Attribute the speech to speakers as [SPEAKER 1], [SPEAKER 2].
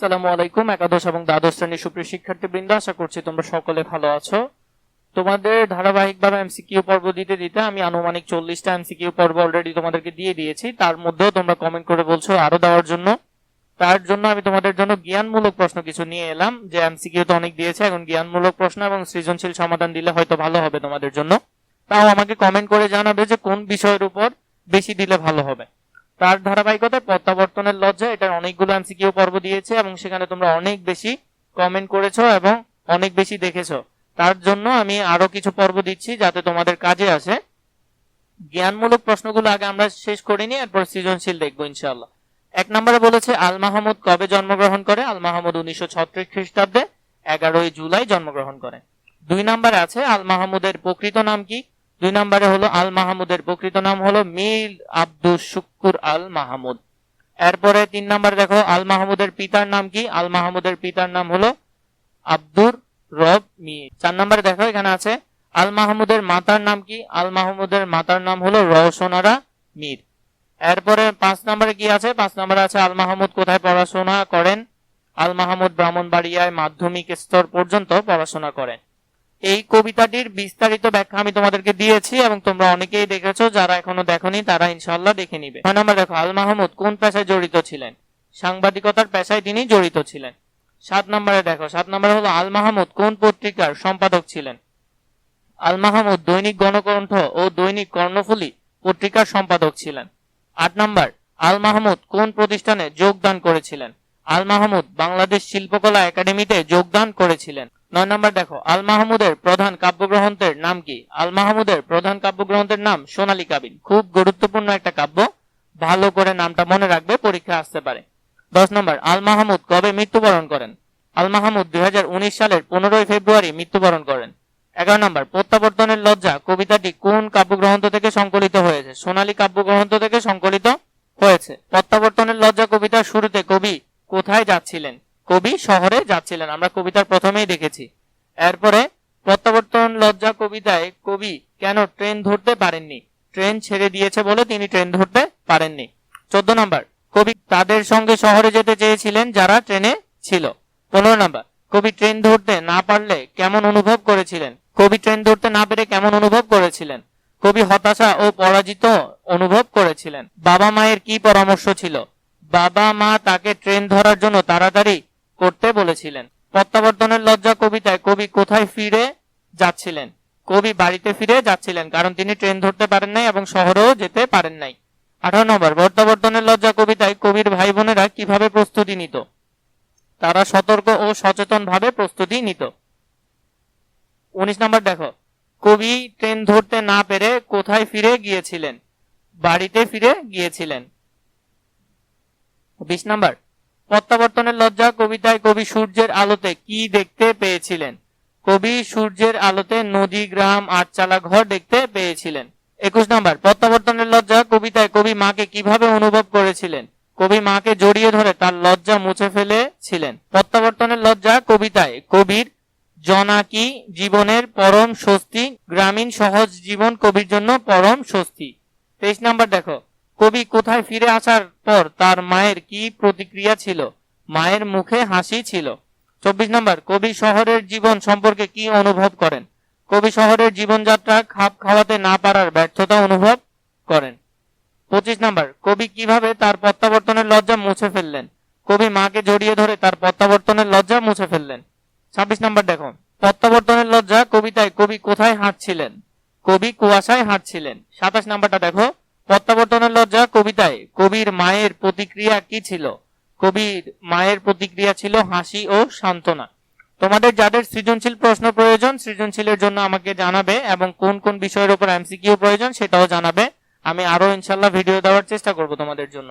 [SPEAKER 1] আসসালামু আলাইকুম, একাদশ এবং দ্বাদশ শ্রেণির সুপ্রিয় শিক্ষার্থীবৃন্দ, আশা করছি তোমরা সকলে ভালো আছো। তোমাদের ধারাবাহিকভাবে এমসিকিউ পর্ব দিতে দিতে আমি আনুমানিক চল্লিশটা এমসিকিউ পর্ব অলরেডি তোমাদেরকে দিয়ে দিয়েছি। তার মধ্যেও তোমরা কমেন্ট করে বলছো আরও দেওয়ার জন্য। তার জন্য আমি তোমাদের জন্য জ্ঞানমূলক প্রশ্ন কিছু নিয়ে এলাম, যে এমসিকিউ তো অনেক দিয়েছে, এখন জ্ঞানমূলক প্রশ্ন এবং সৃজনশীল সমাধান দিলে হয়তো ভালো হবে তোমাদের জন্য। তাও আমাকে কমেন্ট করে জানাবে যে কোন বিষয়ের উপর বেশি দিলে ভালো হবে। তার ধারাবাহিকতায় প্রত্যাবর্তনের লজ্জা, এটার অনেকগুলো এমসিকিউ পর্ব দিয়েছে এবং সেখানে তোমরা অনেক বেশি কমেন্ট করেছ এবং অনেক বেশি দেখেছ। তার জন্য আমি আরও কিছু পর্ব দিচ্ছি যাতে তোমাদের কাজে আসে। জ্ঞানমূলক প্রশ্নগুলো আগে আমরা শেষ করিনি এরপর সৃজনশীল দেখব ইনশাআল্লাহ। এক নম্বরে বলেছে, আল মাহমুদ কবে জন্মগ্রহণ করে? আল মাহমুদ উনিশশো ছত্রিশ খ্রিস্টাব্দে এগারোই জুলাই জন্মগ্রহণ করে। দুই নম্বরে আছে, আল মাহমুদের প্রকৃত নাম কি? দুই নম্বরে হলো আল মাহমুদের প্রকৃত নাম হলো মির আব্দুল শুক্কুর আল মাহমুদ এরপরে তিন নম্বরে দেখো আল মাহমুদের পিতার নাম কি? আল মাহমুদের পিতার নাম হলো আব্দুর রব মির। চার নম্বরে দেখো, এখানে আছে আল মাহমুদের মাতার নাম কি? আল মাহমুদের মাতার নাম হলো রওশনারা মির। এরপরে পাঁচ নম্বরে কি আছে? পাঁচ নম্বরে আছে আল মাহমুদ কোথায় পড়াশোনা করেন? আল মাহমুদ ব্রাহ্মণবাড়িয়ায় মাধ্যমিক স্তর পর্যন্ত পড়াশোনা করেন। এই কবিতাটির বিস্তারিত ব্যাখ্যা আমি তোমাদেরকে দিয়েছি এবং তোমরা অনেকেই দেখেছ, যারা এখনও দেখোনি, তারা ইনশাল্লাহ দেখে নিবে। দেখো, আল মাহমুদ, কোন পেশায় জড়িত ছিলেন? সাংবাদিকতার পেশায় তিনি জড়িত ছিলেন। সাত নম্বরে দেখো, সাত নম্বরে হলো আল মাহমুদ, কোন পত্রিকার সম্পাদক ছিলেন? আল মাহমুদ দৈনিক গণকণ্ঠ ও দৈনিক কর্ণফুলী পত্রিকার সম্পাদক ছিলেন। আট নম্বর, আল মাহমুদ কোন প্রতিষ্ঠানে যোগদান করেছিলেন? আল মাহমুদ বাংলাদেশ শিল্পকলা একাডেমিতে যোগদান করেছিলেন। নয় নম্বর দেখো, আল মাহমুদের প্রধান কাব্যগ্রন্থের নাম কি? আল মাহমুদের প্রধান কাব্যগ্রন্থের নাম সোনালী কাবিন। খুব গুরুত্বপূর্ণ একটা কাব্য, ভালো করে নামটা মনে রাখবে, পরীক্ষা আসতে পারে। দশ নম্বর, আল মাহমুদ কবে মৃত্যুবরণ করেন? আল মাহমুদ দুই হাজার উনিশ সালের পনেরোই ফেব্রুয়ারি মৃত্যুবরণ করেন। এগারো নম্বর, প্রত্যাবর্তনের লজ্জা, কবিতাটি কোন কাব্যগ্রন্থ থেকে সংকলিত হয়েছে? সোনালী কাব্যগ্রন্থ থেকে সংকলিত হয়েছে। প্রত্যাবর্তনের লজ্জা, কবিতার শুরুতে কবি কোথায় যাচ্ছিলেন? কবি শহরে যাচ্ছিলেন। আমরা কবিতার প্রথমেই দেখেছি। এরপরে প্রত্যাবর্তন লজ্জা কবিতায় কবি কেন ট্রেন ধরতে পারেননি? ট্রেন ছেড়ে দিয়েছে বলে তিনি ট্রেন ধরতে পারেননি। চোদ্দ নম্বর, কবি তাদের সঙ্গে শহরে যেতে চেয়েছিলেন যারা ট্রেনে ছিল। পনেরো নম্বর, কবি ট্রেন ধরতে না পারলে কেমন অনুভব করেছিলেন? কবি ট্রেন ধরতে না পেরে কেমন অনুভব করেছিলেন? কবি হতাশা ও পরাজিত অনুভব করেছিলেন। বাবা মায়ের কি পরামর্শ ছিল? বাবা মা তাকে ট্রেন ধরার জন্য তাড়াতাড়ি করতে বলেছিলেন। প্রত্যাবর্তনের লজ্জা কবিতায় কবি কোথায় ফিরে যাচ্ছিলেন? কবি বাড়িতে ফিরে যাচ্ছিলেন, কারণ তিনি ট্রেন ধরতে পারেন নাই এবং শহরেও যেতে পারেন নাই। আঠারো নম্বর, প্রত্যাবর্তনের লজ্জা কবিতায় কবির ভাই বোনেরা কীভাবে প্রস্তুতি নিত? তারা সতর্ক ও সচেতন ভাবে প্রস্তুতি নিত। উনিশ নম্বর দেখো, কবি ট্রেন ধরতে না পেরে কোথায় ফিরে গিয়েছিলেন? বাড়িতে ফিরে গিয়েছিলেন। বিশ নম্বর প্রত্যাবর্তনের লজ্জা কবিতায় কবি সূর্যের আলোতে কি দেখতে পেয়েছিলেন? কবি সূর্যের আলোতে নদী, গ্রাম, আটচালা ঘর দেখতে পেয়েছিলেন। একুশ নম্বর, প্রত্যাবর্তনের লজ্জা কবিতায় কবি মাকে কীভাবে অনুভব করেছিলেন? কবি মাকে জড়িয়ে ধরে তার লজ্জা মুছে ফেলেছিলেন। প্রত্যাবর্তনের লজ্জা কবিতায় কবির জনাকি জীবনের পরম স্বস্তি, গ্রামীণ সহজ জীবন কবির জন্য পরম স্বস্তি। তেইশ নাম্বার দেখো কবি কোথায় ফিরে আসার পর তার মায়ের কি প্রতিক্রিয়া ছিল? মায়ের মুখে হাসি ছিল। চব্বিশ নম্বর, কবি শহরের জীবন সম্পর্কে কি অনুভব করেন? কবি শহরের জীবনযাত্রা খাপ খাওয়াতে না পারার ব্যর্থতা অনুভব করেন। পঁচিশ নম্বর, কবি কীভাবে তার প্রত্যাবর্তনের লজ্জা মুছে ফেললেন? কবি মাকে জড়িয়ে ধরে তার প্রত্যাবর্তনের লজ্জা মুছে ফেললেন। ছাব্বিশ নম্বর, দেখো, প্রত্যাবর্তনের লজ্জা কবিতায় কবি কোথায় হাঁটছিলেন? কবি কুয়াশায় হাঁটছিলেন। সাতাশ নাম্বারটা দেখো। প্রত্যাবর্তনের লজ্জা কবিতায়। কবির মায়ের প্রতিক্রিয়া কি ছিল? কবির মায়ের প্রতিক্রিয়া ছিল হাসি ও সান্ত্বনা। তোমাদের যাদের সৃজনশীল প্রশ্ন প্রয়োজন, সৃজনশীলের জন্য আমাকে জানাবে এবং কোন কোন বিষয়ের উপর এমসিকিউ প্রয়োজন সেটাও জানাবে। আমি আরও ইনশাল্লাহ ভিডিও দেওয়ার চেষ্টা করব তোমাদের জন্য।